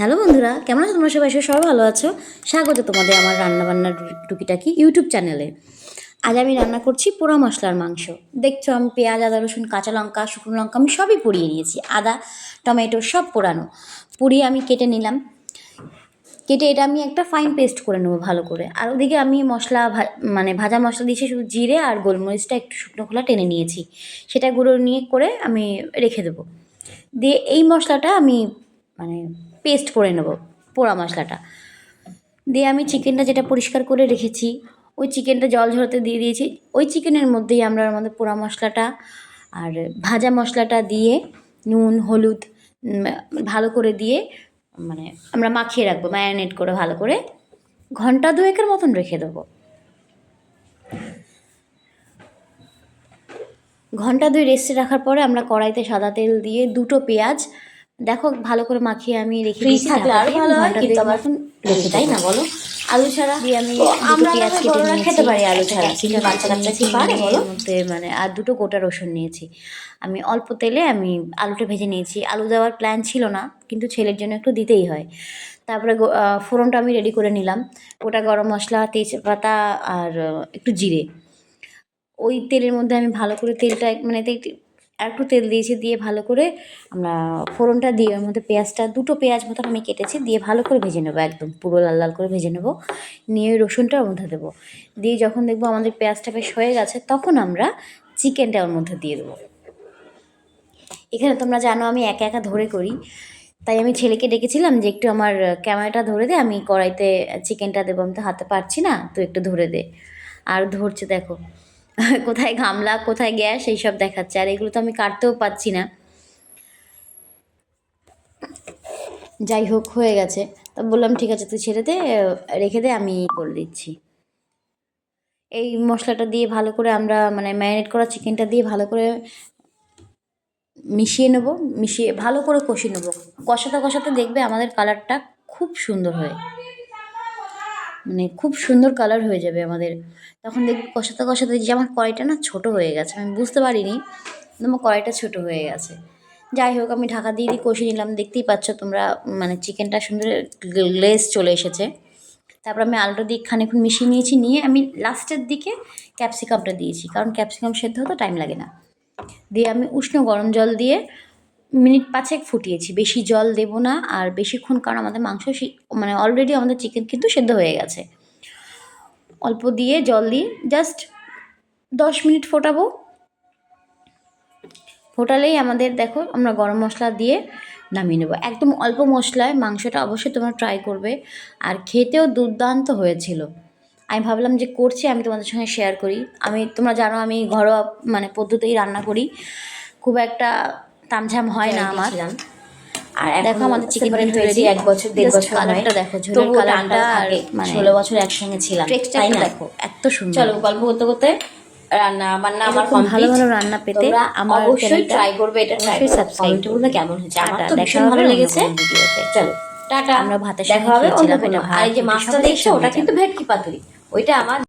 Hello বন্ধুরা, কেমন আছো তোমরা সবাই? সবাই ভালো আছো। স্বাগত তোমাদের আমার রান্নাবান্নার টুকিটাকি ইউটিউব চ্যানেলে। আজ আমি রান্না করছি পোড়া মশলার মাংস। দেখছ আমি পেঁয়াজ, আদা, রসুন, কাঁচা লঙ্কা, শুকনো লঙ্কা আমি সবই পুড়িয়ে নিয়েছি। আদা, টমেটো সব পোড়ানো। পুড়িয়ে আমি কেটে নিলাম। কেটে এটা আমি একটা ফাইন পেস্ট করে নেব ভালো করে। আর ওদিকে আমি মশলা মানে ভাজা মশলা দিয়েছি শুধু জিরে আর গোলমরিচটা একটু শুকনো খোলা টেনে নিয়েছি। সেটা গুঁড়ো নিয়ে করে আমি রেখে দেবো। দিয়ে এই মশলাটা আমি মানে পেস্ট করে নেব পোড়া মশলাটা। দিয়ে আমি চিকেনটা যেটা পরিষ্কার করে রেখেছি, ওই চিকেনটা জল ঝরাতে দিয়ে দিয়েছি। ওই চিকেনের মধ্যেই আমরা আমাদের পোড়া মশলাটা আর ভাজা মশলাটা দিয়ে নুন, হলুদ ভালো করে দিয়ে মানে আমরা মাখিয়ে রাখব, ম্যারিনেট করে ভালো করে। ঘণ্টা দুয়েকের মতন রেখে দেবো। ঘণ্টা দুই রেস্টে রাখার পরে আমরা কড়াইতে সাদা তেল দিয়ে দুটো পেঁয়াজ দেখো ভালো করে মাখিয়ে আমি রেখে দিয়েছি থাকলে আরও ভালো হয়, কিন্তু আমার মতন রেখে তাই না বলো? আলু ছাড়া? দিয়ে আমি আমরা পেঁয়াজ কেটে নিয়েছি খেতে পারি আলু ছাড়া ক্যাপসিকাম কিন্তু বাচ্চা কাচ্চা কি পারে বলো? মধ্যে মানে আর দুটো গোটা রসুন নিয়েছি। আমি অল্প তেলে আমি আলুটা ভেজে নিয়েছি। আলু দেওয়ার প্ল্যান ছিল না কিন্তু ছেলের জন্য একটু দিতেই হয়। তারপরে ফোড়নটা আমি রেডি করে নিলাম। গোটা গরম মশলা তেজপাতা আর একটু জিরে। ওই তেলের মধ্যে আমি ভালো করে তেলটা মানে আর একটু তেল দিয়েছি, দিয়ে ভালো করে আমরা ফোড়নটা দিয়ে ওর মধ্যে পেঁয়াজটা, দুটো পেঁয়াজ মতন আমি কেটেছি, দিয়ে ভালো করে ভেজে নেব একদম, পুরো লাল লাল করে ভেজে নেব। নিয়ে ওই রসুনটা ওর মধ্যে দেবো। দিয়ে যখন দেখব আমাদের পেঁয়াজটা বেশ হয়ে গেছে, তখন আমরা চিকেনটা ওর মধ্যে দিয়ে দেবো। এখানে তোমরা জানো আমি একা একা ধরে করি, তাই আমি ছেলেকে ডেকেছিলাম যে একটু আমার ক্যামেরাটা ধরে দে, আমি কড়াইতে চিকেনটা দেবো, আমি তো হাতে পারছি না, তো একটু ধরে দে। আর ধরছে দেখো কোথায় গামলা, কোথায় গ্যাস, এইসব দেখাচ্ছে। আর এগুলো তো আমি কাটতেও পাচ্ছি না। যাই হোক, হয়ে গেছে। তা বললাম, ঠিক আছে, তুই ছেড়ে দে, রেখে দে, আমি করে দিচ্ছি। এই মশলাটা দিয়ে ভালো করে আমরা মানে ম্যারিনেট করা চিকেনটা দিয়ে ভালো করে মিশিয়ে নেব, মিশিয়ে, ভালো করে কষিয়ে নেব। কষাতে কষাতে দেখবে আমাদের কালারটা খুব সুন্দর হয়। মানে খুব সুন্দর কালার হয়ে যাবে আমাদের। তখন দেখবি কষাতে কষাতে যে আমার কড়াইটা না ছোট হয়ে গেছে, আমি বুঝতে পারিনি আমার কড়াইটা ছোট হয়ে গেছে। যাই হোক, আমি ঢাকা দিয়ে দিয়ে কষিয়ে নিলাম। দেখতেই পাচ্ছ তোমরা মানে চিকেনটা সুন্দর গ্লেজ চলে এসেছে। তারপর আমি আলুটা দিয়ে খানিক্ষণ মিশিয়ে নিয়েছি, নিয়ে আমি লাস্টের দিকে ক্যাপসিকামটা দিয়েছি। কারণ ক্যাপসিকাম সেদ্ধ হতে টাইম লাগে না। দিয়ে আমি উষ্ণ গরম জল দিয়ে মিনিট পাঁচেক ফুটিয়েছি। বেশি জল দেবো না, আর বেশিক্ষণ কারণ আমাদের মাংস মানে অলরেডি আমাদের চিকেন কিন্তু সেদ্ধ হয়ে গেছে। অল্প দিয়ে জল দিয়ে জাস্ট দশ মিনিট ফোটাবো। ফোটালেই আমাদের দেখো আমরা গরম মশলা দিয়ে নামিয়ে নেব। একদম অল্প মশলায় মাংসটা অবশ্যই তোমরা ট্রাই করবে। আর খেতেও দুর্দান্ত হয়েছিল। আমি ভাবলাম যে করছি, আমি তোমাদের সঙ্গে শেয়ার করি। আমি, তোমরা জানো আমি ঘরোয়া মানে পদ্ধতিতেই রান্না করি। খুব একটা তামঝাম হয় না আমার। আর দেখো আমাদের চিকেন কিন্তু হয়েছি ready। এক বছর দেড় বছর কালারটা দেখো, ঝোলের কালারটা আর মানে ষোলো বছর একসঙ্গে ছিলাম তাই না? দেখো এত সুন্দর। চলো গল্প করতে করতে রান্না বান্না আমার ভালো ভালো রান্না পেতে আমার অবশ্যই ট্রাই করবে এটা ট্রাই অবশ্যই করবে subscribe কমেন্টে বলবে কেমন হয়েছে। আমার তো দেখা ভীষণ ভালো লেগেছে। ভিডিওতে। চলো টাটা। আমরা ভাতের দেখা সঙ্গে হবে অন্য কোনো আর যে মাছটা দেখছ ওটা কিন্তু ভেটকি পাতুরি। ওইটা আমার